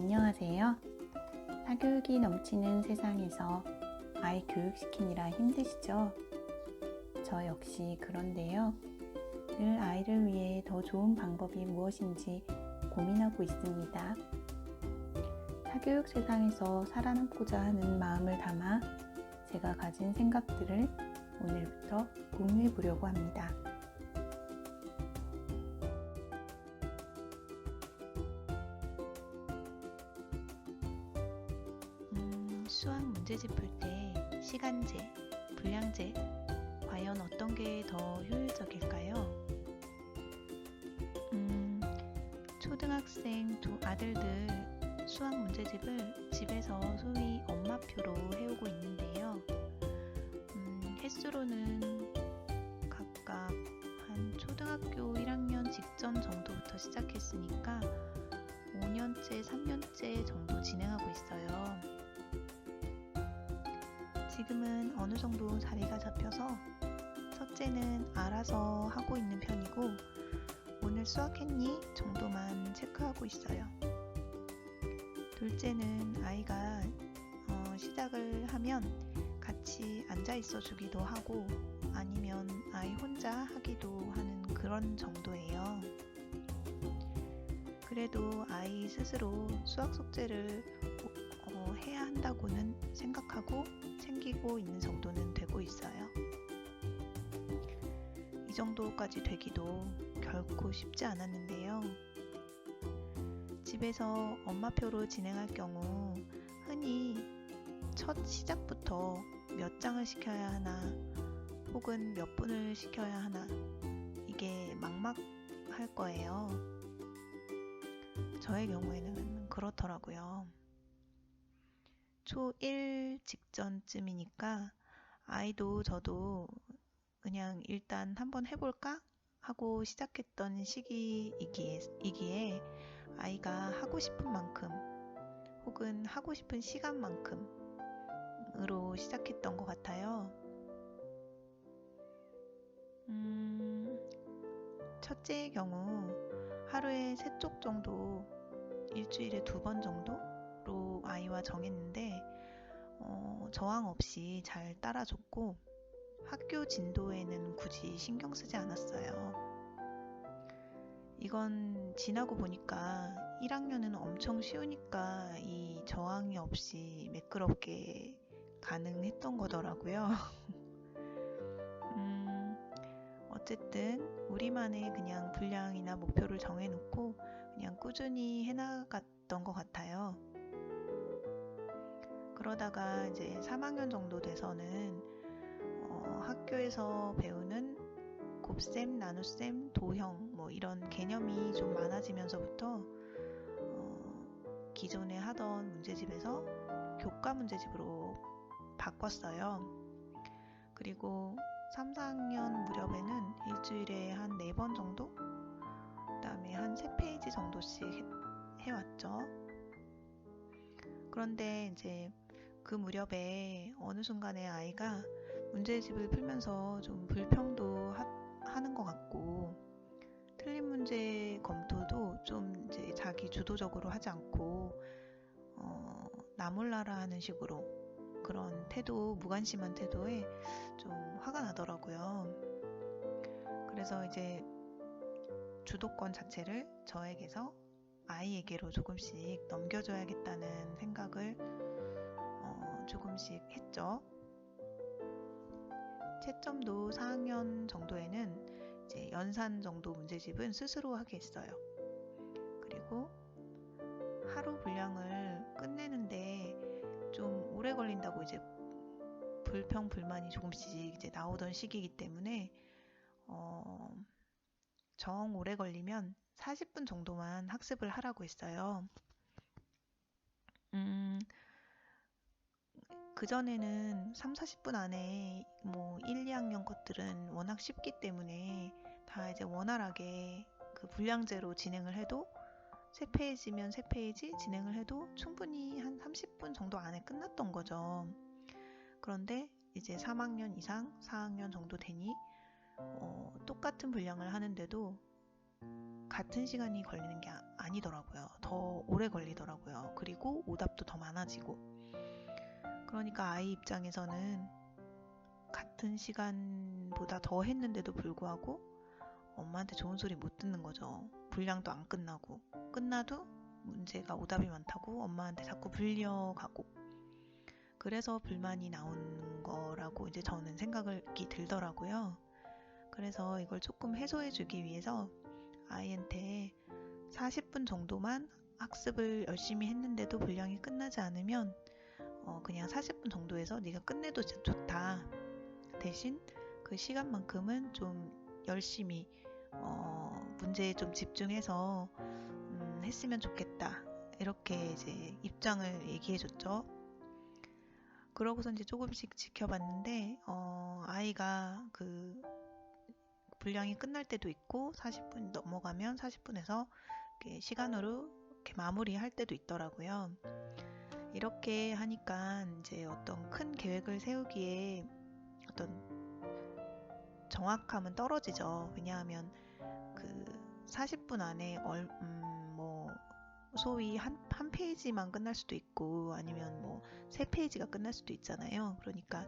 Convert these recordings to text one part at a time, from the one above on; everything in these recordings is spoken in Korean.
안녕하세요. 사교육이 넘치는 세상에서 아이 교육시키느라 힘드시죠? 저 역시 그런데요. 늘 아이를 위해 더 좋은 방법이 무엇인지 고민하고 있습니다. 사교육 세상에서 살아남고자 하는 마음을 담아 제가 가진 생각들을 오늘부터 공유해 보려고 합니다. 수학 문제집 풀 때 시간제, 분량제, 과연 어떤 게 더 효율적일까요? 음, 초등학생 두 아들들 수학 문제집을 집에서 소위 엄마표로 해오고 있는데요. 음, 횟수로는 각각 한 초등학교 1학년 직전 정도부터 시작했으니까 5년째, 3년째 정도 진행하고 있어요. 지금은 어느 정도 자리가 잡혀서 첫째는 알아서 하고 있는 편이고 오늘 수학했니? 정도만 체크하고 있어요. 둘째는 아이가 어, 시작을 하면 같이 앉아 있어 주기도 하고 아니면 아이 혼자 하기도 하는 그런 정도예요. 그래도 아이 스스로 수학 숙제를 한다고는 생각하고 챙기고 있는 정도는 되고 있어요. 이 정도까지 되기도 결코 쉽지 않았는데요. 집에서 엄마표로 진행할 경우 흔히 첫 시작부터 몇 장을 시켜야 하나 혹은 몇 분을 시켜야 하나 이게 막막할 거예요. 저의 경우에는 그렇더라고요. 초1 직전쯤이니까 아이도 저도 그냥 일단 한번 해볼까? 하고 시작했던 시기이기에, 이기에 아이가 하고 싶은 만큼 혹은 하고 싶은 시간만큼으로 시작했던 것 같아요. 음, 첫째의 경우 하루에 세 쪽 정도 일주일에 두 번 정도로 아이와 정했는데 어, 저항 없이 잘 따라줬고 학교 진도에는 굳이 신경 쓰지 않았어요. 이건 지나고 보니까 1학년은 엄청 쉬우니까 이 저항이 없이 매끄럽게 가능했던 거더라고요. 음, 어쨌든 우리만의 그냥 분량이나 목표를 정해놓고 그냥 꾸준히 해나갔던 것 같아요. 그러다가 이제 3학년 정도 돼서는 어, 학교에서 배우는 곱셈, 나눗셈, 도형 뭐 이런 개념이 좀 많아지면서부터 어, 기존에 하던 문제집에서 교과 문제집으로 바꿨어요. 그리고 3, 4학년 무렵에는 일주일에 한 4번 정도? 그 다음에 한 3페이지 정도씩 해, 해왔죠. 그런데 이제 그 무렵에 어느 순간에 아이가 문제집을 풀면서 좀 불평도 하, 는것 같고 틀린 문제 검토도 좀 이제 자기 주도적으로 하지 않고 어, 나몰라라 하는 식으로 그런 태도 무관심한 태도에 좀 화가 나더라고요. 그래서 이제 주도권 자체를 저에게서 아이에게로 조금씩 넘겨줘야겠다는 생각을 어, 조금씩 했죠. 채점도 4학년 정도에는 이제 연산 정도 문제집은 스스로 하게 했어요. 그리고 하루 분량을 끝내는데 좀 오래 걸린다고 이제 불평 불만이 조금씩 이제 나오던 시기이기 때문에 어, 정 오래 걸리면 40분 정도만 학습을 하라고 했어요. 음, 그전에는 3, 40분 안에 뭐 1, 2학년 것들은 워낙 쉽기 때문에 다 이제 원활하게 그 분량제로 진행을 해도 3페이지면 3페이지 진행을 해도 충분히 한 30분 정도 안에 끝났던 거죠. 그런데 이제 3학년 이상, 4학년 정도 되니 어, 똑같은 분량을 하는데도 같은 시간이 걸리는 게 아- 아니더라고요. 더 오래 걸리더라고요. 그리고 오답도 더 많아지고. 그러니까 아이 입장에서는 같은 시간보다 더 했는데도 불구하고 엄마한테 좋은 소리 못 듣는 거죠. 분량도 안 끝나고. 끝나도 문제가 오답이 많다고 엄마한테 자꾸 불려가고. 그래서 불만이 나오는 거라고 이제 저는 생각이 들더라고요. 그래서 이걸 조금 해소해 주기 위해서 아이한테 40분 정도만 학습을 열심히 했는데도 분량이 끝나지 않으면 어, 그냥 40분 정도에서 네가 끝내도 좋다. 대신 그 시간만큼은 좀 열심히 어, 문제에 좀 집중해서 음, 했으면 좋겠다. 이렇게 이제 입장을 얘기해 줬죠. 그러고서 이제 조금씩 지켜봤는데 어, 아이가 그 분량이 끝날 때도 있고 40분 넘어가면 40분에서 시간으로 이렇게 마무리할 때도 있더라고요. 이렇게 하니까 이제 어떤 큰 계획을 세우기에 어떤 정확함은 떨어지죠. 왜냐하면 그 40분 안에 얼, 음, 뭐 소위 한, 한 페이지만 끝날 수도 있고 아니면 뭐 세 페이지가 끝날 수도 있잖아요. 그러니까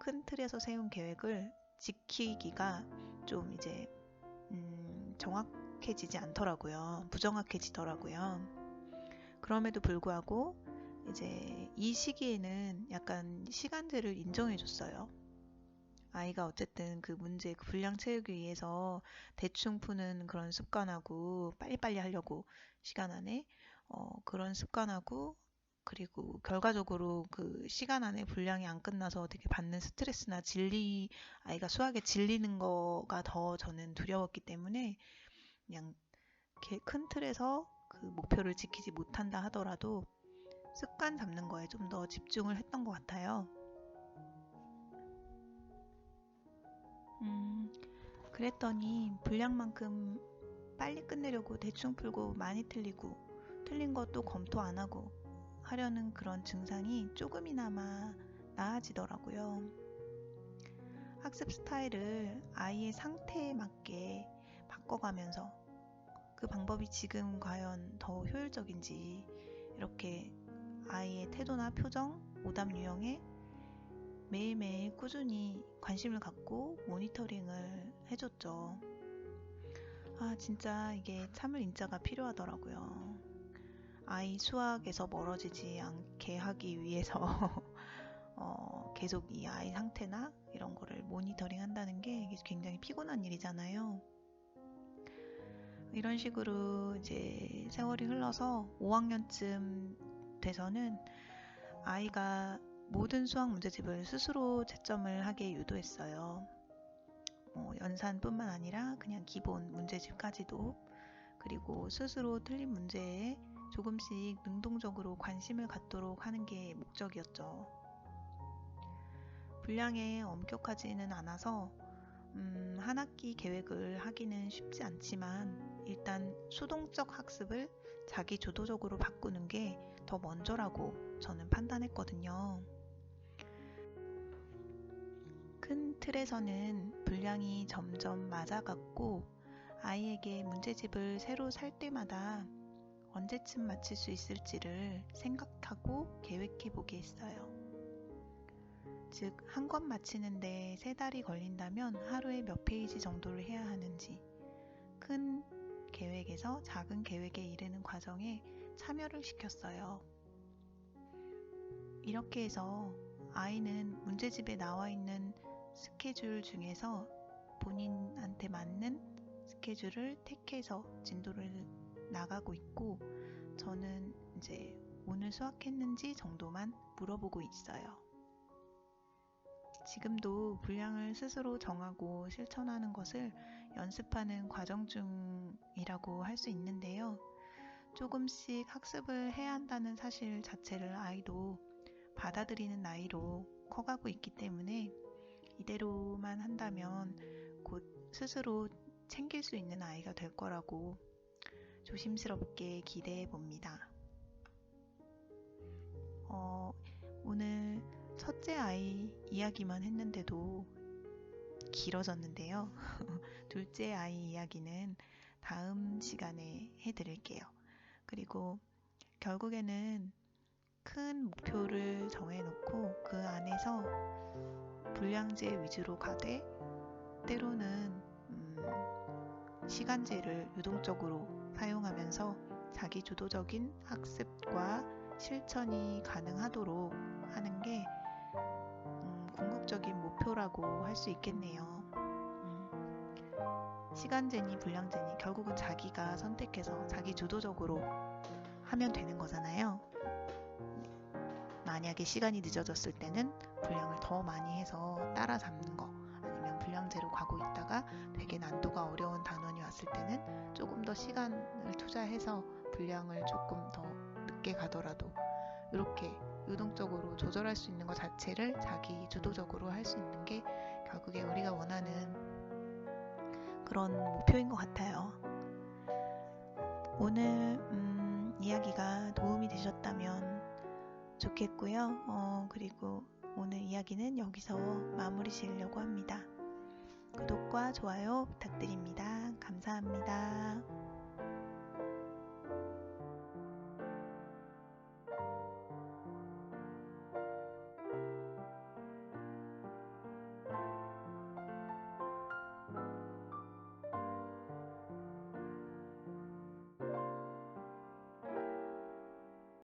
큰 틀에서 세운 계획을 지키기가 좀 이제 음, 정확해지지 않더라고요. 부정확해지더라고요. 그럼에도 불구하고 이제 이 시기에는 약간 시간제를 인정해 줬어요. 아이가 어쨌든 그 문제 그 분량 채우기 위해서 대충 푸는 그런 습관하고 빨리빨리 하려고 시간 안에 어, 그런 습관하고 그리고 결과적으로 그 시간 안에 분량이 안 끝나서 되게 받는 스트레스나 질리 아이가 수학에 질리는 거가 더 저는 두려웠기 때문에 그냥 큰 틀에서 그 목표를 지키지 못한다 하더라도 습관 잡는 거에 좀 더 집중을 했던 것 같아요. 음, 그랬더니 분량만큼 빨리 끝내려고 대충 풀고 많이 틀리고 틀린 것도 검토 안 하고 하려는 그런 증상이 조금이나마 나아지더라고요. 학습 스타일을 아이의 상태에 맞게 바꿔가면서 그 방법이 지금 과연 더 효율적인지 이렇게 아이의 태도나 표정, 오답 유형에 매일매일 꾸준히 관심을 갖고 모니터링을 해줬죠. 아, 진짜 이게 참을 인자가 필요하더라고요. 아이 수학에서 멀어지지 않게 하기 위해서 어, 계속 이 아이 상태나 이런 거를 모니터링 한다는 게 굉장히 피곤한 일이잖아요. 이런 식으로 이제 세월이 흘러서 5학년쯤 돼서는 아이가 모든 수학 문제집을 스스로 채점을 하게 유도했어요. 뭐 연산뿐만 아니라 그냥 기본 문제집까지도 그리고 스스로 틀린 문제에 조금씩 능동적으로 관심을 갖도록 하는 게 목적이었죠. 분량에 엄격하지는 않아서 음, 한 학기 계획을 하기는 쉽지 않지만 일단 수동적 학습을 자기 주도적으로 바꾸는 게 더 먼저라고 저는 판단했거든요. 큰 틀에서는 분량이 점점 맞아갔고 아이에게 문제집을 새로 살 때마다 언제쯤 마칠 수 있을지를 생각하고 계획해 보게 했어요. 즉, 한 권 마치는데 세 달이 걸린다면 하루에 몇 페이지 정도를 해야 하는지, 큰 계획에서 작은 계획에 이르는 과정에 참여를 시켰어요. 이렇게 해서 아이는 문제집에 나와 있는 스케줄 중에서 본인한테 맞는 스케줄을 택해서 진도를 나가고 있고 저는 이제 오늘 수학했는지 정도만 물어보고 있어요. 지금도 분량을 스스로 정하고 실천하는 것을 연습하는 과정 중이라고 할 수 있는데요. 조금씩 학습을 해야 한다는 사실 자체를 아이도 받아들이는 나이로 커가고 있기 때문에 이대로만 한다면 곧 스스로 챙길 수 있는 아이가 될 거라고 조심스럽게 기대해 봅니다. 어, 오늘 첫째 아이 이야기만 했는데도 길어졌는데요. 둘째 아이 이야기는 다음 시간에 해드릴게요. 그리고 결국에는 큰 목표를 정해놓고 그 안에서 불량제 위주로 가되 때로는 음, 시간제를 유동적으로 사용하면서 자기 주도적인 학습과 실천이 가능하도록 하는 게 음, 궁극적인 목표라고 할 수 있겠네요. 음, 시간제니 불량제니 결국은 자기가 선택해서 자기 주도적으로 하면 되는 거잖아요. 만약에 시간이 늦어졌을 때는 분량을 더 많이 해서 따라잡는 거 아니면 분량제로 가고 있다가 되게 난도가 어려운 단원이 왔을 때는 조금 더 시간을 투자해서 분량을 조금 더 늦게 가더라도 이렇게 유동적으로 조절할 수 있는 것 자체를 자기 주도적으로 할 수 있는 게 결국에 우리가 원하는 그런 목표인 것 같아요. 오늘 음, 이야기가 도움이 되셨다면 좋겠고요. 어, 그리고 오늘 이야기는 여기서 마무리 지으려고 합니다. 구독과 좋아요 부탁드립니다. 감사합니다.